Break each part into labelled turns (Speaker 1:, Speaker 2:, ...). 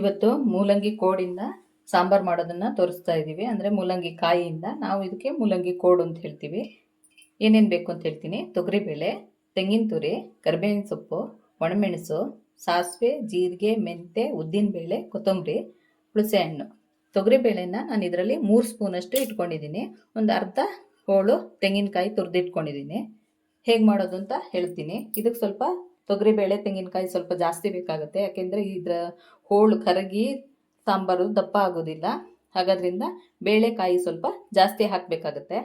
Speaker 1: ಇವತ್ತು ಮೂಲಂಗಿ ಕೋಡಿಂದ ಸಾಂಬಾರ್ ಮಾಡೋದನ್ನ ತೋರಿಸ್ತಾ ಇದ್ದೀವಿ ಅಂದರೆ ಮೂಲಂಗಿ ಕಾಯಿಯಿಂದ ನಾವು ಇದಕ್ಕೆ ಮೂಲಂಗಿ ಕೋಡು ಅಂತ ಹೇಳ್ತೀವಿ. ಏನೇನು ಬೇಕು ಅಂತ ಹೇಳ್ತೀನಿ. ತೊಗರಿಬೇಳೆ, ತೆಂಗಿನ ತುರಿ, ಕರಿಬೇವಿನ ಸೊಪ್ಪು, ಒಣಮೆಣಸು, ಸಾಸಿವೆ, ಜೀರಿಗೆ ಮೆಂತೆ ಉದ್ದಿನಬೇಳೆ, ಕೊತ್ತಂಬರಿ, ಹುಣಸೆಹಣ್ಣು. ತೊಗರಿಬೇಳೆನ ನಾನು ಇದರಲ್ಲಿ ಮೂರು ಸ್ಪೂನಷ್ಟು ಇಟ್ಕೊಂಡಿದ್ದೀನಿ. ಒಂದು ಅರ್ಧ ಹೋಳು ತೆಂಗಿನಕಾಯಿ ತುರಿದಿಟ್ಕೊಂಡಿದ್ದೀನಿ. ಹೇಗೆ ಮಾಡೋದು ಅಂತ ಹೇಳ್ತೀನಿ. ಇದಕ್ಕೆ ಸ್ವಲ್ಪ ತೊಗರಿಬೇಳೆ ತೆಂಗಿನಕಾಯಿ ಸ್ವಲ್ಪ ಜಾಸ್ತಿ ಬೇಕಾಗುತ್ತೆ. ಯಾಕೆಂದರೆ ಇದರ ಹೋಳು ಕರಗಿ ಸಾಂಬಾರು ದಪ್ಪ ಆಗೋದಿಲ್ಲ. ಹಾಗಾದ್ರಿಂದ ಬೇಳೆಕಾಯಿ ಸ್ವಲ್ಪ ಜಾಸ್ತಿ ಹಾಕಬೇಕಾಗತ್ತೆ.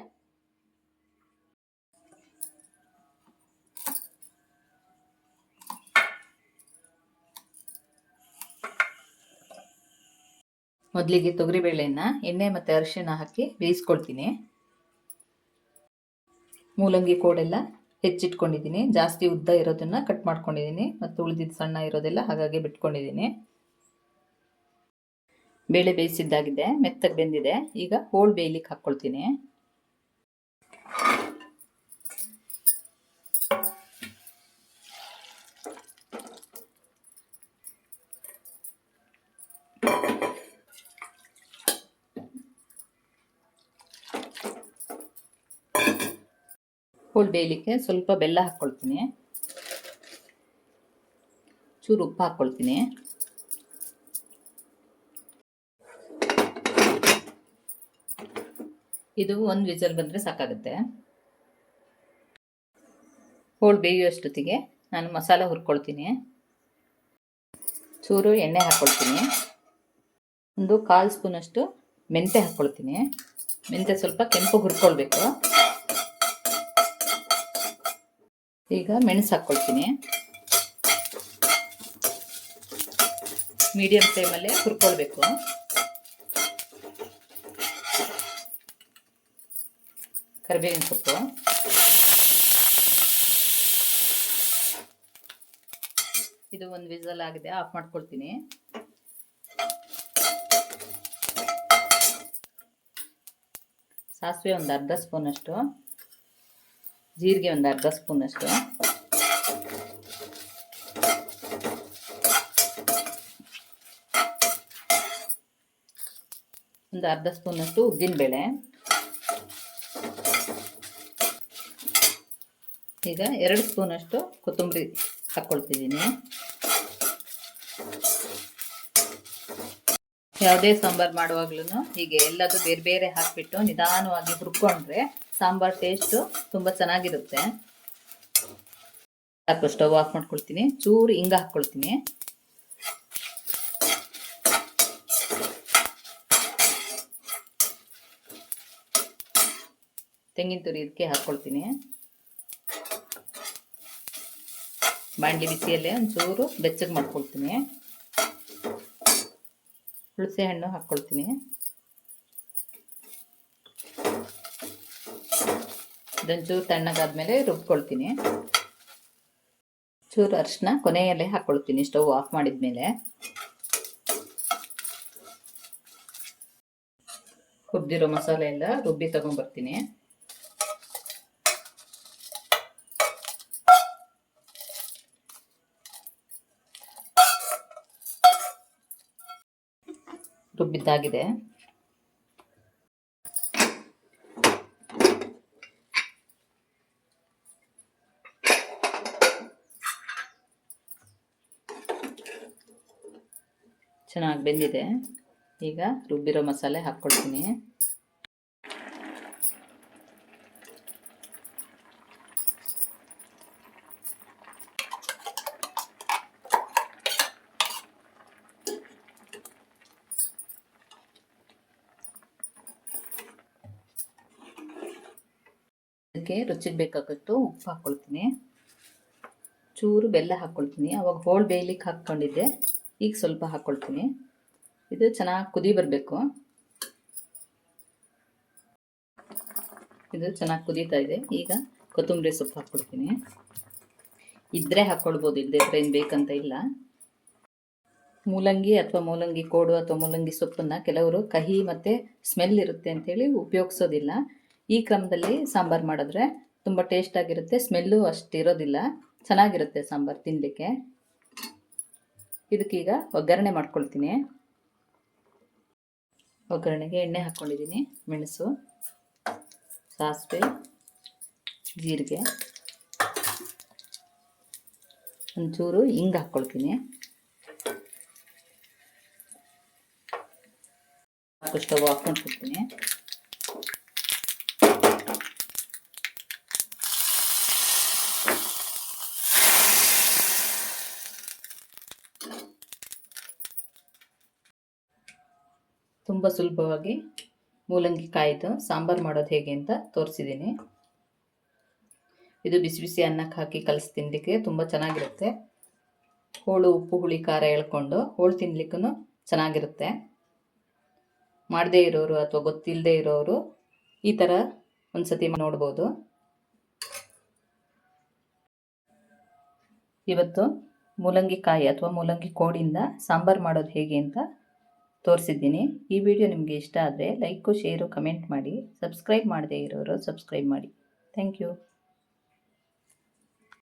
Speaker 1: ಮೊದಲಿಗೆ ತೊಗರಿಬೇಳೆನ ಎಣ್ಣೆ ಮತ್ತು ಅರಿಶಿಣ ಹಾಕಿ ಬೇಯಿಸ್ಕೊಳ್ತೀನಿ. ಮೂಲಂಗಿ ಕೋಡೆಲ್ಲ ಹೆಚ್ಚಿಟ್ಕೊಂಡಿದ್ದೀನಿ. ಜಾಸ್ತಿ ಉದ್ದ ಇರೋದನ್ನ ಕಟ್ ಮಾಡ್ಕೊಂಡಿದ್ದೀನಿ. ಮತ್ತು ಉಳಿದಿದ್ದು ಸಣ್ಣ ಇರೋದೆಲ್ಲ ಹಾಗಾಗಿ ಬಿಟ್ಕೊಂಡಿದ್ದೀನಿ. ಬೇಳೆ ಬೇಯಿಸಿದ್ದಾಗಿದೆ. ಮೆತ್ತಗೆ ಬೆಂದಿದೆ. ಈಗ ಹೋಳು ಬೇಯ್ಲಿಕ್ಕೆ ಹಾಕ್ಕೊಳ್ತೀನಿ ಹೋಳು ಬೇಯಲಿಕ್ಕೆ ಸ್ವಲ್ಪ ಬೆಲ್ಲ ಹಾಕ್ಕೊಳ್ತೀನಿ. ಚೂರು ಉಪ್ಪು ಹಾಕ್ಕೊಳ್ತೀನಿ. ಇದು ಒಂದು ವಿಜಲ್ ಬಂದರೆ ಸಾಕಾಗುತ್ತೆ. ಹೋಳು ಬೇಯುವಷ್ಟೊತ್ತಿಗೆ ನಾನು ಮಸಾಲ ಹುರ್ಕೊಳ್ತೀನಿ. ಚೂರು ಎಣ್ಣೆ ಹಾಕ್ಕೊಳ್ತೀನಿ. ಒಂದು ಕಾಲು ಸ್ಪೂನಷ್ಟು ಮೆಂತೆ ಹಾಕ್ಕೊಳ್ತೀನಿ. ಮೆಂತೆ ಸ್ವಲ್ಪ ಕೆಂಪು ಹುರ್ಕೊಳ್ಬೇಕು. ಈಗ ಮೆಣಸು ಹಾಕ್ಕೊಳ್ತೀನಿ ಮೀಡಿಯಂ ಫ್ಲೇಮಲ್ಲೇ ಹುರ್ಕೊಳ್ಬೇಕು. ಕರಿಬೇವಿನ ಸೊಪ್ಪು. ಇದು ಒಂದು ವಿಸಲ್ ಆಗಿದೆ, ಆಫ್ ಮಾಡ್ಕೊಳ್ತೀನಿ. ಸಾಸಿವೆ ಒಂದು ಅರ್ಧ ಸ್ಪೂನಷ್ಟು. ಜೀರಿಗೆ ಒಂದು ಅರ್ಧ ಸ್ಪೂನ್ ಅಷ್ಟು. ಒಂದು ಅರ್ಧ ಸ್ಪೂನ್ ಸ್ಪೂನಷ್ಟು ಉದ್ದಿನಬೇಳೆ ಈಗ ಎರಡು ಸ್ಪೂನಷ್ಟು ಕೊತ್ತಂಬರಿ ಹಾಕ್ಕೊಳ್ತಿದ್ದೀನಿ ಯಾವುದೇ ಸಾಂಬಾರು ಮಾಡುವಾಗ್ಲೂ ಹೀಗೆ ಎಲ್ಲದೂ ಬೇರೆ ಬೇರೆ ಹಾಕಿಬಿಟ್ಟು ನಿಧಾನವಾಗಿ ಹುರ್ಕೊಂಡ್ರೆ ಸಾಂಬಾರ್ ಟೇಸ್ಟು ತುಂಬ ಚೆನ್ನಾಗಿರುತ್ತೆ. ಸಾಕು ಸ್ಟವ್ ಆಫ್ ಮಾಡ್ಕೊಳ್ತೀನಿ. ಚೂರು ಹಿಂಗ ಹಾಕ್ಕೊಳ್ತೀನಿ ತೆಂಗಿನ ತುರಿ ಇದಕ್ಕೆ ಹಾಕ್ಕೊಳ್ತೀನಿ ಬಾಂಡ್ಲಿ ಬಿಸಿಯಲ್ಲೇ ಒಂಚೂರು ಬೆಚ್ಚಗೆ ಮಾಡ್ಕೊಳ್ತೀನಿ. ಹುಣಸೆ ಹಣ್ಣು ಹಾಕ್ಕೊಳ್ತೀನಿ ಇದೊಂಚೂರು ತಣ್ಣಗಾದ್ಮೇಲೆ ರುಬ್ಕೊಳ್ತೀನಿ. ಚೂರು ಅರಿಶಿನ ಕೊನೆಯಲ್ಲೇ ಹಾಕ್ಕೊಳ್ತೀನಿ ಸ್ಟವ್ ಆಫ್ ಮಾಡಿದ್ಮೇಲೆ. ಹುರಿದಿರೋ ಮಸಾಲೆ ಎಲ್ಲ ರುಬ್ಬಿ ತಗೊಂಡ್ಬರ್ತೀನಿ ರುಬ್ಬಿದ್ದಾಗಿದೆ. ಚೆನ್ನಾಗಿ ಬೆಂದಿದೆ. ಈಗ ರುಬ್ಬಿರೋ ಮಸಾಲೆ ಹಾಕ್ಕೊಳ್ತೀನಿ ಅದಕ್ಕೆ ರುಚಿಗೆ ಬೇಕಾಗುತ್ತೋ ಉಪ್ಪು ಹಾಕ್ಕೊಳ್ತೀನಿ. ಚೂರು ಬೆಲ್ಲ ಹಾಕ್ಕೊಳ್ತೀನಿ. ಅವಾಗ ಹೋಳು ಬೇಯ್ಲಿಕ್ಕೆ ಹಾಕ್ಕೊಂಡಿದ್ದೆ. ಈಗ ಸ್ವಲ್ಪ ಹಾಕ್ಕೊಳ್ತೀನಿ ಇದು ಚೆನ್ನಾಗಿ ಕುದಿ ಬರಬೇಕು. ಇದು ಚೆನ್ನಾಗಿ ಕುದೀತಾ ಇದೆ. ಈಗ ಕೊತ್ತಂಬರಿ ಸೊಪ್ಪು ಹಾಕ್ಕೊಳ್ತೀನಿ ಇದ್ದರೆ ಹಾಕ್ಕೊಳ್ಬೋದು ಇಲ್ಲದೆ ಇದ್ರೆ ಏನು ಬೇಕಂತ ಇಲ್ಲ. ಮೂಲಂಗಿ ಅಥವಾ ಮೂಲಂಗಿ ಕೋಡು ಅಥವಾ ಮೂಲಂಗಿ ಸೊಪ್ಪನ್ನು ಕೆಲವರು ಕಹಿ ಮತ್ತು ಸ್ಮೆಲ್ ಇರುತ್ತೆ ಅಂತೇಳಿ ಉಪಯೋಗಿಸೋದಿಲ್ಲ. ಈ ಕ್ರಮದಲ್ಲಿ ಸಾಂಬಾರು ಮಾಡಿದ್ರೆ ತುಂಬ ಟೇಸ್ಟಾಗಿರುತ್ತೆ ಸ್ಮೆಲ್ಲು ಅಷ್ಟು ಇರೋದಿಲ್ಲ. ಚೆನ್ನಾಗಿರುತ್ತೆ ಸಾಂಬಾರು ತಿನ್ನಲಿಕ್ಕೆ ಇದಕ್ಕೀಗ ಒಗ್ಗರಣೆ ಮಾಡ್ಕೊಳ್ತೀನಿ. ಒಗ್ಗರಣೆಗೆ ಎಣ್ಣೆ ಹಾಕ್ಕೊಂಡಿದ್ದೀನಿ, ಮೆಣಸು, ಸಾಸಿವೆ, ಜೀರಿಗೆ. ಒಂಚೂರು ಹಿಂಗೆ ಹಾಕ್ಕೊಳ್ತೀನಿ. ಸ್ಟವ್ ಹಾಕ್ಕೊಂಡು ಕೊಡ್ತೀನಿ ತುಂಬ ಸುಲಭವಾಗಿ ಮೂಲಂಗಿ ಕಾಯ್ದು ಸಾಂಬಾರು ಮಾಡೋದು ಹೇಗೆ ಅಂತ ತೋರಿಸಿದ್ದೀನಿ ಇದು ಬಿಸಿ ಬಿಸಿ ಅನ್ನಕ್ಕೆ ಹಾಕಿ ಕಲಸಿ ತಿನ್ನಲಿಕ್ಕೆ ತುಂಬ ಚೆನ್ನಾಗಿರುತ್ತೆ. ಹೋಳು, ಉಪ್ಪು, ಹುಳಿ, ಖಾರ ಎಳ್ಕೊಂಡು ಹೋಳು ತಿನ್ನಲಿಕ್ಕೂ ಚೆನ್ನಾಗಿರುತ್ತೆ. ಮಾಡದೇ ಇರೋರು ಅಥವಾ ಗೊತ್ತಿಲ್ಲದೆ ಇರೋರು ಈ ಥರ ಒಂದು ಸತಿ ನೋಡ್ಬೋದು. ಇವತ್ತು ಮೂಲಂಗಿ ಕಾಯಿ ಅಥವಾ ಮೂಲಂಗಿ ಕೋಡಿಂದ ಸಾಂಬಾರು ಮಾಡೋದು ಹೇಗೆ ಅಂತ ತೋರಿಸಿದ್ದೀನಿ. ಈ ವಿಡಿಯೋ ನಿಮಗೆ ಇಷ್ಟ ಆದರೆ ಲೈಕು, ಶೇರು, ಕಮೆಂಟ್ ಮಾಡಿ. ಸಬ್ಸ್ಕ್ರೈಬ್ ಮಾಡದೇ ಇರೋರು ಸಬ್ಸ್ಕ್ರೈಬ್ ಮಾಡಿ. Thank you.